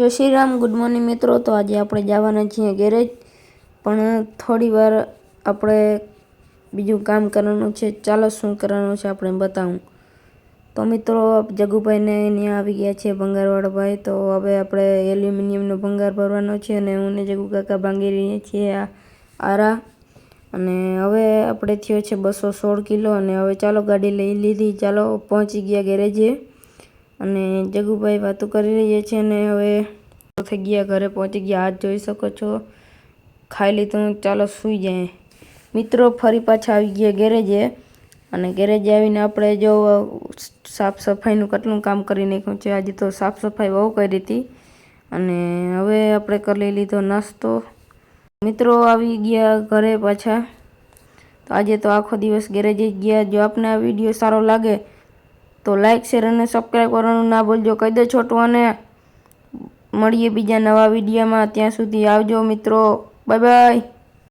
જય Shri Ram good morning મિત્રો. તો આજે આપણે જવાના છીએ ગેરેજ. પણ થોડી વાર આપણે બીજું કામ કરવાનું છે. ચાલો શું કરવાનું છે આપણે બતાવું. તો મિત્રો, જગુભાઈને ત્યાં આવી ગયા છે ભંગારવાળાભાઈ તો હવે આપણે એલ્યુમિનિયમનો ભંગાર ભરવાનો છે અને હું ને જગુ કાકા ભાંગી રહીએ છીએ આ આરા. અને હવે આપણે થયો છે બસો સોળ કિલો. અને હવે ચાલો ગાડી લઈ લીધી. ચાલો પહોંચી ગયા ગેરેજે. અને જગુભાઈ વાતો કરી રહ્યા છે અને હવે થઈ ગયા, ઘરે પહોંચી ગયા. હાથ જોઈ શકો છો. ખાઈ લીધું. ચાલો સૂઈ જાય. મિત્રો ફરી પાછા આવી ગયા ગેરેજે. અને ગેરેજે આવીને આપણે જો સાફ સફાઈનું કેટલું કામ કરી નાખ્યું છે. આજે તો સાફ સફાઈ બહુ કરી હતી. અને હવે આપણે કરી લીધો નાસ્તો. મિત્રો આવી ગયા ઘરે પાછા. તો આજે તો આખો દિવસ ગેરેજે ગયા. જો આપને આ વીડિયો સારો લાગે તો લાઈક શેર અને સબસ્ક્રાઈબ કરવાનું ના ભૂલજો. કહી દો છોટું અને મળીએ બીજા નવા વિડીયોમાં. ત્યાં સુધી આવજો મિત્રો. Bye bye